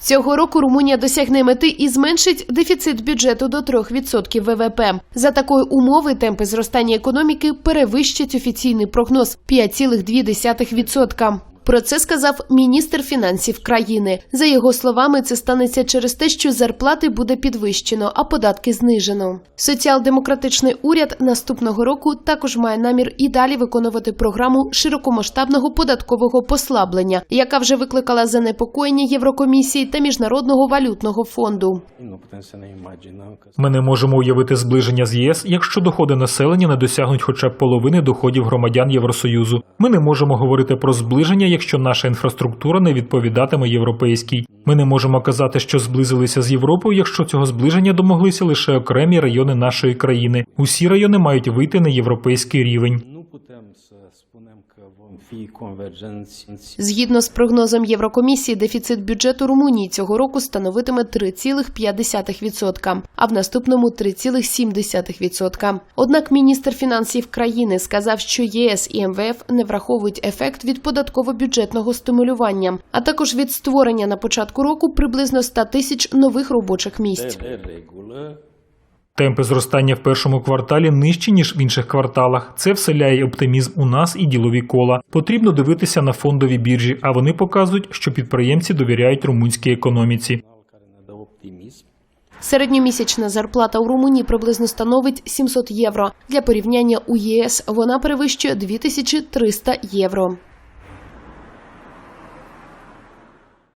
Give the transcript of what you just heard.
Цього року Румунія досягне мети і зменшить дефіцит бюджету до 3% ВВП. За такої умови темпи зростання економіки перевищать офіційний прогноз 5,2%. Про це сказав міністр фінансів країни. За його словами, це станеться через те, що зарплати буде підвищено, а податки знижено. Соціал-демократичний уряд наступного року також має намір і далі виконувати програму широкомасштабного податкового послаблення, яка вже викликала занепокоєння Єврокомісії та Міжнародного валютного фонду. Ми не можемо уявити зближення з ЄС, якщо доходи населення не досягнуть хоча б половини доходів громадян Євросоюзу. Ми не можемо говорити про зближення, якщо наша інфраструктура не відповідатиме європейській. Ми не можемо казати, що зблизилися з Європою, якщо цього зближення домоглися лише окремі райони нашої країни. Усі райони мають вийти на європейський рівень. Згідно з прогнозом Єврокомісії, дефіцит бюджету Румунії цього року становитиме 3,5%, а в наступному 3,7%. Однак міністр фінансів країни сказав, що єС і МВФ не враховують ефект від податково-бюджетного стимулювання, а також від створення на початку року приблизно 100 тисяч нових робочих місць. Темпи зростання в першому кварталі нижчі ніж в інших кварталах. Це вселяє оптимізм у нас і ділові кола. Потрібно дивитися на фондові біржі, а вони показують, що підприємці довіряють румунській економіці. Середньомісячна зарплата у Румунії приблизно становить 700 євро. Для порівняння у ЄС вона перевищує 2300 євро.